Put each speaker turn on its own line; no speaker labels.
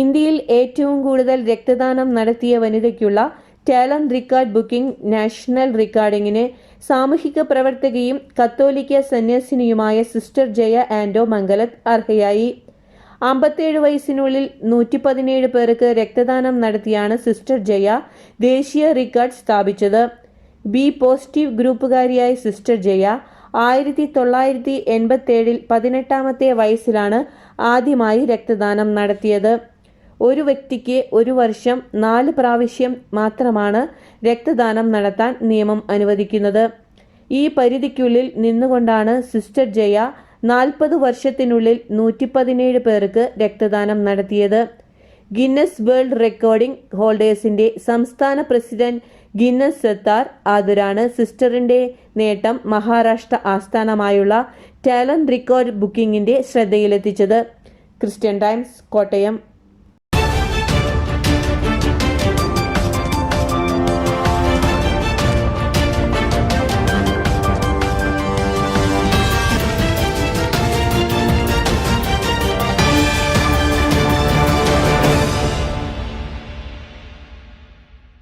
ഇന്ത്യയിൽ ഏറ്റവും കൂടുതൽ രക്തദാനം നടത്തിയ വനിതയ്ക്കുള്ള ടാലന്റ് റിക്കാർഡ് ബുക്കിംഗ് നാഷണൽ റിക്കാർഡിംഗിന് സാമൂഹിക പ്രവർത്തകയും കത്തോലിക്ക സന്യാസിനിയുമായ സിസ്റ്റർ ജയ ആൻഡോ മംഗലത്ത് അർഹയായി. അമ്പത്തേഴ് വയസ്സിനുള്ളിൽ നൂറ്റി പതിനേഴ് പേർക്ക് രക്തദാനം നടത്തിയാണ് സിസ്റ്റർ ജയ ദേശീയ റിക്കാർഡ് സ്ഥാപിച്ചത്. ബി പോസിറ്റീവ് ഗ്രൂപ്പുകാരിയായ സിസ്റ്റർ ജയ ആയിരത്തി തൊള്ളായിരത്തി എൺപത്തേഴിൽ പതിനെട്ടാമത്തെ വയസ്സിലാണ് ആദ്യമായി രക്തദാനം നടത്തിയത്. ഒരു വ്യക്തിക്ക് ഒരു വർഷം നാല് പ്രാവശ്യം മാത്രമാണ് രക്തദാനം നടത്താൻ നിയമം അനുവദിക്കുന്നത്. ഈ പരിധിക്കുള്ളിൽ നിന്നുകൊണ്ടാണ് സിസ്റ്റർ ജയ നാൽപ്പത് വർഷത്തിനുള്ളിൽ നൂറ്റി പതിനേഴ് പേർക്ക് രക്തദാനം നടത്തിയത്. ഗിന്നസ് വേൾഡ് റെക്കോർഡിംഗ് ഹോൾഡേഴ്സിന്റെ സംസ്ഥാന പ്രസിഡന്റ് ഗിന്നസ് സത്താർ ആദുരാണ് സിസ്റ്ററിന്റെ നേട്ടം മഹാരാഷ്ട്ര ആസ്ഥാനമായുള്ള ടാലന്റ് റെക്കോർഡ് ബുക്കിംഗിന്റെ ശ്രദ്ധയിലെത്തിച്ചത്. Christian Times Kottayam.